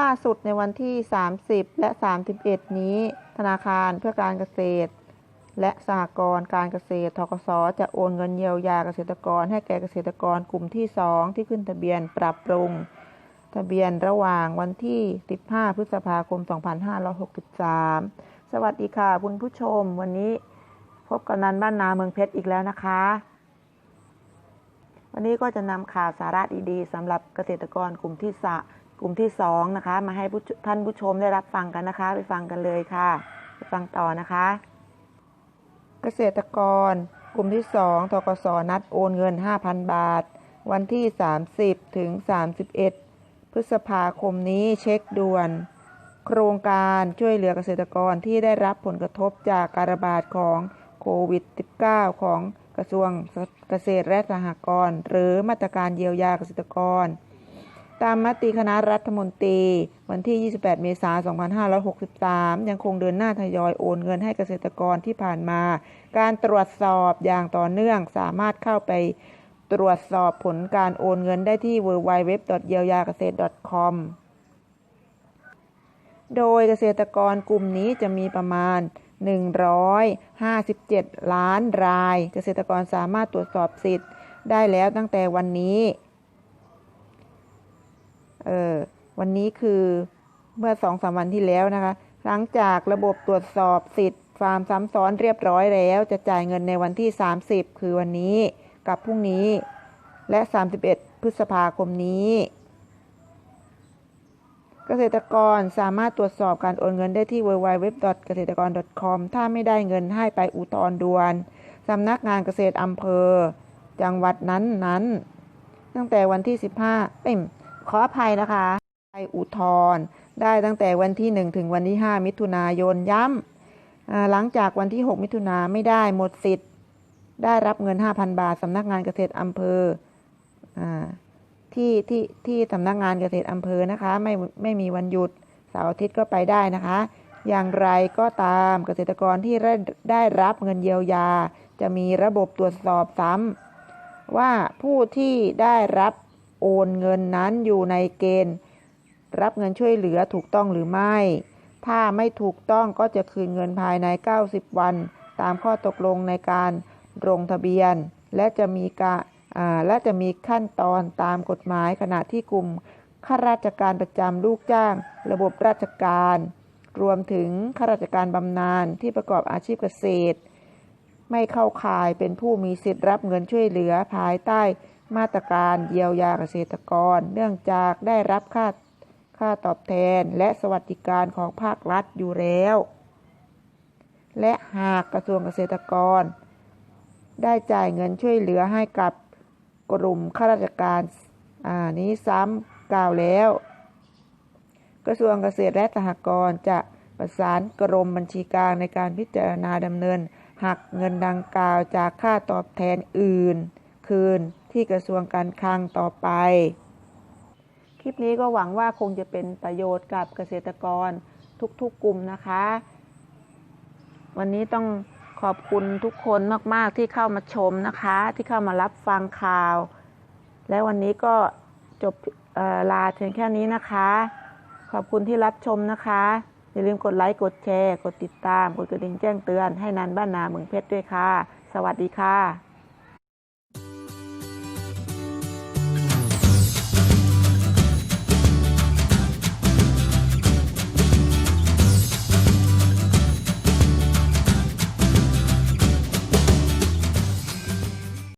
ล่าสุดในวันที่ 30 และ 31 นี้ ธนาคารเพื่อการเกษตร และสหกรณ์การเกษตรทกสจะโอนเงินเยียวยาเกษตรกร ให้แก่เกษตรกรกลุ่มที่ 2 ที่ขึ้นทะเบียนปรับปรุง ทะเบียนระหว่างวันที่ 15 พฤษภาคม 2563 สวัสดีค่ะคุณผู้ชม วันนี้พบกับนันบ้านนาเมืองเพชรอีกแล้วนะคะ วันนี้ก็จะนำข่าวสาระดีๆสำหรับเกษตรกรกลุ่มที่สะ กลุ่มที่สองนะคะ มาให้ท่านผู้ชมได้รับฟังกันนะคะ ไปฟังกันเลยค่ะ ไปฟังต่อนะคะ เกษตรกร กลุ่มที่2ทกสนัดโอนเงิน 5,000 บาท วันที่ 30 ถึง 31 พฤษภาคมนี้เช็คด่วน โครงการช่วยเหลือเกษตรกรที่ได้รับผลกระทบจากการระบาดของโควิด -19 ของกระทรวงเกษตรและสหกรณ์หรือมาตรการเยียวยาเกษตรกร ตามมติคณะรัฐมนตรี วันที่ 28 เมษายน 2563 ยังคงเดินหน้าทยอยโอนเงินให้เกษตรกรที่ผ่านมา การตรวจสอบอย่างต่อเนื่องสามารถเข้าไปตรวจสอบผลการโอนเงินได้ที่ www. เยียวยาเกษตร .com โดยเกษตรกรกลุ่มนี้จะมีประมาณ 157 ล้านราย เกษตรกรสามารถตรวจสอบสิทธิ์ได้แล้วตั้งแต่วันนี้ เออวันนี้คือเมื่อสองสามวันที่แล้วนะคะ หลังจากระบบตรวจสอบสิทธิ์ฟาร์มซ้ำซ้อนเรียบร้อยแล้ว จะจ่ายเงินในวันที่ 30 คือวันนี้กับพรุ่งนี้ และ 31 พฤษภาคมนี้ เกษตรกรสามารถตรวจสอบการโอนเงินได้ที่ www. เกษตรกร .com ถ้าไม่ได้เงินให้ไปอุทธรณ์ด่วนสำนักงานเกษตรอำเภอ จังหวัดนั้นนั้นๆตั้งแต่วันที่ 15เอ้ย ขออภัยนะคะไปอุทธรณ์ได้ตั้งแต่วันที่ 1 ถึงวันที่ 5 มิถุนายนย้ำอ่าหลังจากวันที่ 6 มิถุนาไม่ได้หมดสิทธิ์ ได้รับเงิน 5,000 บาทสำนักงานเกษตรอำเภออที่ที่ที่สำนักงานเกษตรอำเภอนะคะ ไม่ไม่มีวันหยุดเสาร์อาทิตย์ก็ไปได้นะคะ อย่างไรก็ตามเกษตรกรที่ได้ได้รับเงินเยียวยา จะมีระบบตรวจสอบซ้ำว่าผู้ที่ได้รับ โอนเงินนั้นอยู่ในเกณฑ์ รับเงินช่วยเหลือถูกต้องหรือไม่ ถ้าไม่ถูกต้องก็จะคืนเงินภายใน 90 วัน ตามข้อตกลงในการลงทะเบียน และจะมีการและจะมีขั้นตอนตามกฎหมายขณะที่กลุ่มข้าราชการประจำลูกจ้าง ระบบราชการ รวมถึงข้าราชการบำนาญที่ประกอบอาชีพเกษตร ไม่เข้าข่ายเป็นผู้มีสิทธิ์รับเงินช่วยเหลือภายใต้ มาตรการเยียวยาเกษตรกร เนื่องจากได้รับค่าค่าตอบแทนและสวัสดิการของภาครัฐอยู่แล้ว และหากกระทรวงเกษตรกร ได้จ่ายเงินช่วยเหลือให้กับกลุ่มข้าราชการอ่านี้ซ้ำกล่าวแล้ว กระทรวงเกษตรและสหกรณ์จะประสานกรมบัญชีกลางในการพิจารณาดำเนินหักเงินดังกล่าวจากค่าตอบแทนอื่น คืน ที่กระทรวงการคลังต่อไป คลิปนี้ก็หวังว่าคงจะเป็นประโยชน์กับเกษตรกรทุกๆกลุ่มนะคะ วันนี้ต้องขอบคุณทุกคนมาก ๆ ที่เข้ามาชมนะคะ ที่เข้ามารับฟังข่าว และวันนี้ก็จบลาเพียงแค่นี้นะคะ ขอบคุณที่รับชมนะคะ อย่าลืมกดไลค์ กดแชร์ กดติดตาม กดกระดิ่งแจ้งเตือนให้นันบ้านนาเมืองเพชรด้วยค่ะ สวัสดีค่ะ